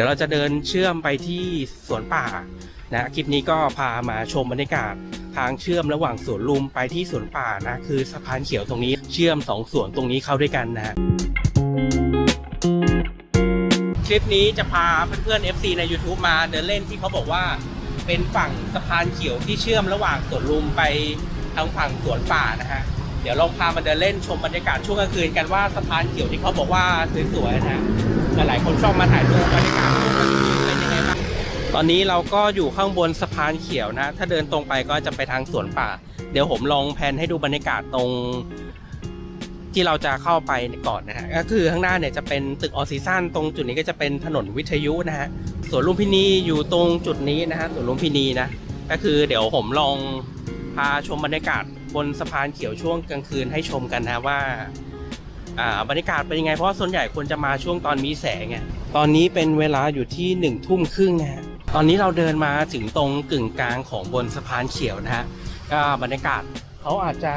ดี๋ยวเราจะเดินเชื่อมไปที่สวนป่านะคลิปนี้ก็พามาชมบรรยากาศทางเชื่อมระหว่างสวนลุมไปที่สวนป่านะคือสะพานเขียวตรงนี้เชื่อมสองสวนตรงนี้เข้าด้วยกันนะคลิปนี้จะพาเพื่อนๆ FC ใน YouTube มาเดินเล่นที่เขาบอกว่าเป็นฝั่งสะพานเขียวที่เชื่อมระหว่างสวนลุมไปทางฝั่งสวนป่านะฮะเดี๋ยวเราพามาเดินเล่นชมบรรยากาศช่วงกลางคืนกันว่าสะพานเขียวที่เขาบอกว่าสวยๆนะ หลายๆ คนชอบมาถ่ายรูปบรรยากาศเป็นยังไงบ้างตอนนี้เราก็อยู่ข้างบนสะพานเขียวนะ ถ้าเดินตรงไปก็จะไปทางสวนป่า เดี๋ยวผมลองแพนให้ดูบรรยากาศตรง ที่เราจะเข้าไปก่อนนะฮะก็คือข้างหน้าเนี่ยจะเป็นตึกออซีซันตรงจุดนี้ก็จะเป็นถนนวิทยุนะฮะสวนลุมพินีอยู่ตรงจุดนี้นะฮะสวนลุมพินีนะก็คือเดี๋ยวผมลองพาชมบรรยากาศบนสะพานเขียวช่วงกลางคืนให้ชมกันนะว่า อ่าบรรยากาศเป็นยังไง เพราะว่าส่วนใหญ่คนจะมาช่วงตอนมีแสงไงตอนนี้เป็นเวลาอยู่ที่หนึ่งทุ่มครึ่งนะฮะตอนนี้เราเดินมาถึงตรงกึ่งกลางของบนสะพานเขียวนะฮะก็บรรยากาศเขาอาจจะ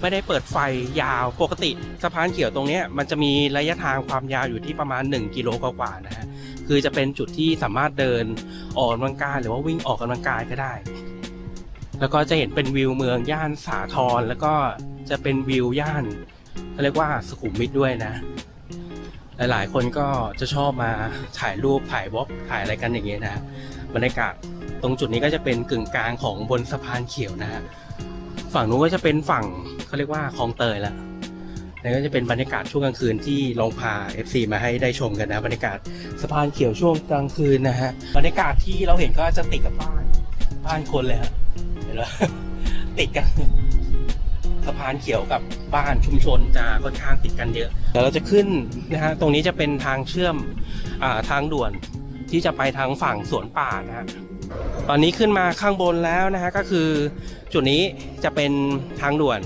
ไม่ได้เปิดไฟยาวปกติสะพานเขียวตรงนี้มันจะมีระยะทางความยาวอยู่ที่ประมาณ 1 กิโลกว่าๆนะฮะคือจะเป็นจุดที่สามารถเดินออกกำลังกายหรือว่าวิ่งออกกำลังกายก็ได้ แล้วก็จะเห็นเป็นวิวเมืองย่านสาทรแล้วก็จะเป็นวิวย่าน เขาเรียกว่าสุขุมวิทด้วยนะ หลายๆ คนก็จะชอบมาถ่ายรูปถ่ายวอล์กถ่ายอะไรกันอย่างเงี้ยนะบรรยากาศตรงจุดนี้ก็จะเป็นกึ่งกลางของบนสะพานเขียวนะฮะฝั่งนู้นก็จะเป็นฝั่งเขาเรียกว่าคลองเตยล้วแล้วก็จะเป็นบรรยากาศช่วงกลางคืนที่ลองพา FC มาให้ได้ชมกันนะบรรยากาศสะพานเขียวช่วงกลางคืนนะฮะบรรยากาศที่เราเห็นก็จะติดกับบ้านบ้านคนเลยฮะเห็นไหมติดกัน สะพานเขียวกับบ้านชุมชนจะค่อนข้างติดกันเยอะเดี๋ยวเราจะขึ้นนะฮะตรงนี้จะเป็นทางเชื่อมอทางด่วนที่จะไปทางฝั่งสวนป่านะฮะตอนนี้ขึ้นมาข้างบนแล้วนะฮะก็คือจุดนี้จะเป็นทางด่วน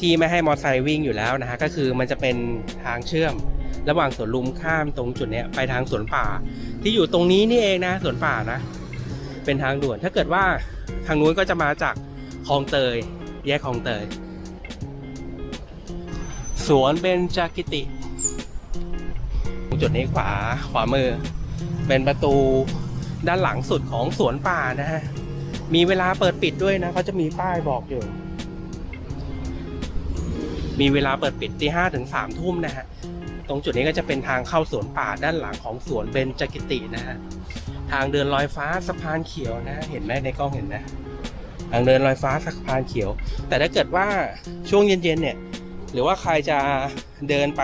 ที่ไม่ให้มอเตอร์ไซค์วิ่งอยู่แล้วนะฮะก็คือมันจะเป็นทางเชื่อม ระหว่างสวนลุมข้ามตรงจุดนี้ไปทางสวนป่า ที่อยู่ตรงนี้นี่เองนะสวนป่านะ เป็นทางด่วนถ้าเกิดว่าทางนู้นก็จะมาจากคลองเตย แยกคลองเตย สวนเบญจกิติตรงจุดนี้ขวาขวามือ เป็นประตูด้านหลังสุดของสวนป่านะฮะ มีเวลาเปิดปิดด้วยนะเขาจะมีป้ายบอกอยู่ มีเวลาเปิดปิดตีห้าถึงสามทุ่มนะฮะ ตรงจุดนี้ก็จะเป็นทางเข้าสวนป่าด้านหลังของสวนเบญจกิตินะฮะ ทางเดินลอยฟ้าสะพานเขียวนะ เห็นไหมในกล้องเห็นไหมทางเดินลอยฟ้าสะพานเขียว แต่ถ้าเกิดว่าช่วงเย็นๆเนี่ย หรือว่าใครจะเดินไป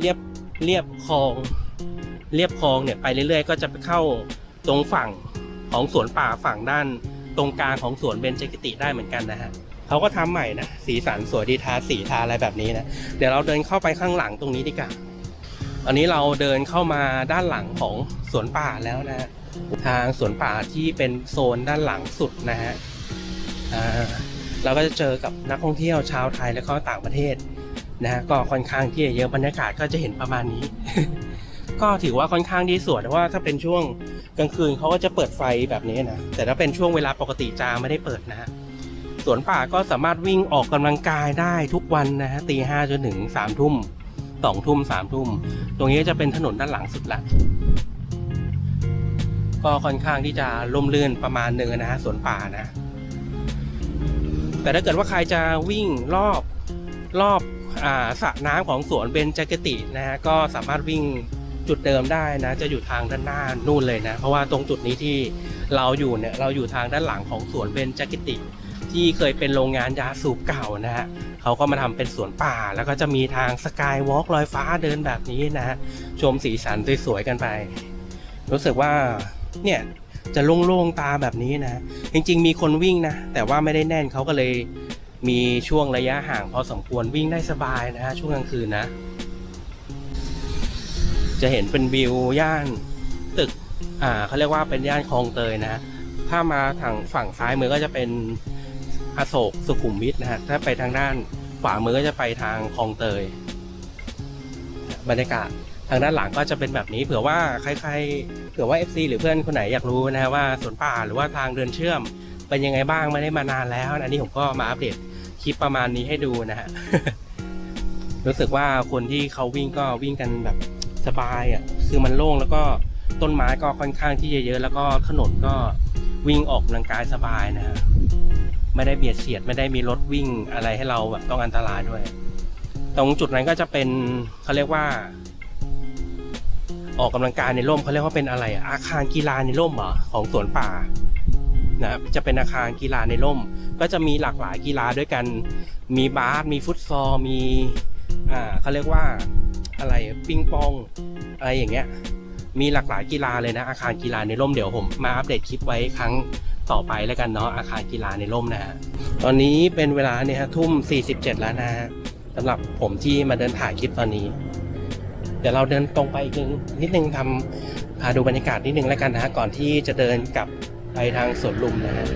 เรียบเรียบคลองเรียบคลองเนี่ยไปเรื่อยๆ ก็จะไปเข้าตรงฝั่งของสวนป่าฝั่งด้านตรงกลางของสวนเบญจกิติได้เหมือนกันนะฮะเขาก็ทำใหม่นะสีสันสวยดีทาสีทาอะไรแบบนี้นะเดี๋ยวเราเดินเข้าไปข้างหลังตรงนี้ดีกว่าอันนี้เราเดินเข้ามาด้านหลังของสวนป่าแล้วนะฮะทางสวนป่าที่เป็นโซนด้านหลังสุดนะฮะอ่า เราก็จะเจอกับนักท่องเที่ยวชาวไทยและก็ต่างประเทศนะฮะก็ค่อนข้างที่จะเยอะบรรยากาศก็จะเห็นประมาณนี้ ก็ถือว่าค่อนข้างที่สวยแต่ว่าถ้าเป็นช่วงกลางคืนเขาก็จะเปิดไฟแบบนี้นะแต่ถ้าเป็นช่วงเวลาปกติจะไม่ได้เปิดนะฮะสวนป่าก็สามารถวิ่งออกกำลังกายได้ทุกวันนะฮะตีห้าจนถึงสามทุ่มสองทุ่มสามทุ่มตรงนี้จะเป็นถนนด้านหลังสุดละก็ค่อนข้างที่จะร่มรื่นประมาณหนึ่งนะฮะสวนป่านะ แต่ถ้าเกิดว่าใครจะวิ่งรอบรอบอสระน้ำของสวนเบญจกตินะฮะก็สามารถวิ่งจุดเดิมได้นะ จะอยู่ทางด้านหน้านู่นเลยนะ เพราะว่าตรงจุดนี้ที่เราอยู่เนี่ยเราอยู่ทางด้านหลังของสวนเบญจกิติ ที่เคยเป็นโรงงานยาสูบเก่านะฮะเขาก็มาทำเป็นสวนป่า แล้วก็จะมีทางสกายวอล์กลอยฟ้าเดินแบบนี้นะฮะชมสีสันสวยๆกันไป รู้สึกว่าเนี่ย จะโล่งๆตาแบบนี้นะ จริงๆ มีคนวิ่งนะ แต่ว่าไม่ได้แน่นเขาก็เลยมีช่วงระยะห่างพอสมควรวิ่งได้สบายนะฮะช่วงกลางคืนนะ จะเห็นเป็นวิวย่านตึก อ่าเขาเรียกว่าเป็นย่านคลองเตยนะ ถ้ามาทางฝั่งซ้ายมือก็จะเป็นอโศกสุขุมวิทนะฮะถ้าไปทางด้านขวามือก็จะไปทางคลองเตย บรรยากาศ ทางด้านหลังก็จะเป็นแบบนี้เผื่อว่าใครๆเผื่อว่า FC หรือเพื่อนคนไหนอยากรู้นะฮะว่าสวนป่าหรือว่าทางเดินเชื่อมเป็นยังไงบ้างไม่ได้มานานแล้ว อันนี้ผมก็มาอัปเดตคลิปประมาณนี้ให้ดูนะฮะรู้สึกว่าคนที่เขาวิ่งก็วิ่งกันแบบสบายอะคือมันโล่งแล้วก็ต้นไม้ก็ค่อนข้างที่จะเยอะแล้วก็ถนนก็วิ่งออกกำลังกายสบายนะฮะไม่ได้เบียดเสียดไม่ได้มีรถวิ่งอะไรให้เราแบบต้องอันตรายด้วย ตรงจุดนั้นก็จะเป็นเขาเรียกว่า ออกกำลังกายในร่มเขาเรียกว่าเป็นอะไรอาคารกีฬาในร่มเหรอของสวนป่านะจะเป็นอาคารกีฬาในร่ม ก็จะมีหลากหลายกีฬาด้วยกัน มีบาสมีฟุตซอลมีอ่าเขาเรียกว่าอะไรปิงปองอะไรอย่างเงี้ยมีหลากหลายกีฬาเลยนะ อาคารกีฬาในร่มเดี๋ยวผมมาอัปเดตคลิปไว้ครั้งต่อไปแล้วกันเนาะอาคารกีฬาในร่มนะฮะตอนนี้เป็นเวลาเนี่ยฮะทุ่ม 47 แล้วนะฮะสำหรับผมที่มาเดินถ่ายคลิปตอนนี้ ดี๋ยวเราเดินตรงไปอีกนิดนึงทำพาดูบรรยากาศนิดนึงแล้วกันนะฮะก่อนที่จะเดินกลับไปทางสวนลุมนะฮะ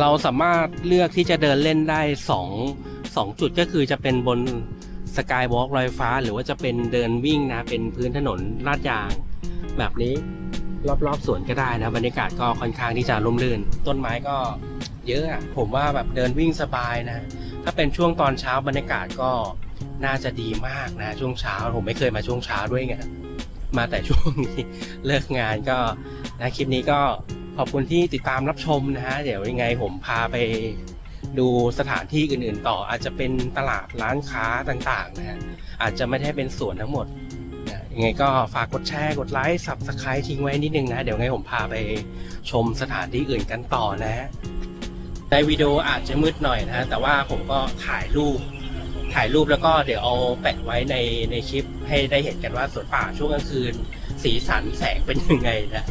เราสามารถเลือกที่จะเดินเล่นได้สองสองจุดก็คือจะเป็นบนสกายวอล์กลอยฟ้า หรือว่าจะเป็นเดินวิ่งนะเป็นพื้นถนนลาดยางแบบนี้ รอบๆสวนก็ได้นะบรรยากาศก็ค่อนข้างที่จะร่มรื่น ต้นไม้ก็เยอะอะผมว่าแบบเดินวิ่งสบายนะ ถ้าเป็นช่วงตอนเช้าบรรยากาศก็น่าจะดีมากนะ ช่วงเช้าผมไม่เคยมาช่วงเช้าด้วยไงมาแต่ช่วงนี้เลิกงานก็นะคลิปนี้ก็ขอบคุณที่ติดตามรับชมนะฮะเดี๋ยวยังไงผมพาไปดูสถานที่อื่นๆ ต่ออาจจะเป็นตลาดร้านค้าต่างๆนะฮะอาจจะไม่ได้เป็นสวนทั้งหมด ยังไงก็ฝากกดแชร์ กดไลค์สับสไครต์ทิ้งไว้นิดนึงนะ เดี๋ยวไงผมพาไปชมสถานที่อื่นกันต่อนะฮะในวิดีโออาจจะมืดหน่อยนะฮะแต่ว่าผมก็ถ่ายรูป ถ่ายรูปแล้วก็เดี๋ยวเอาแปะไว้ในในคลิปให้ได้เห็นกันว่าสวนป่าช่วงกลางคืน สีสันแสงเป็นยังไงนะ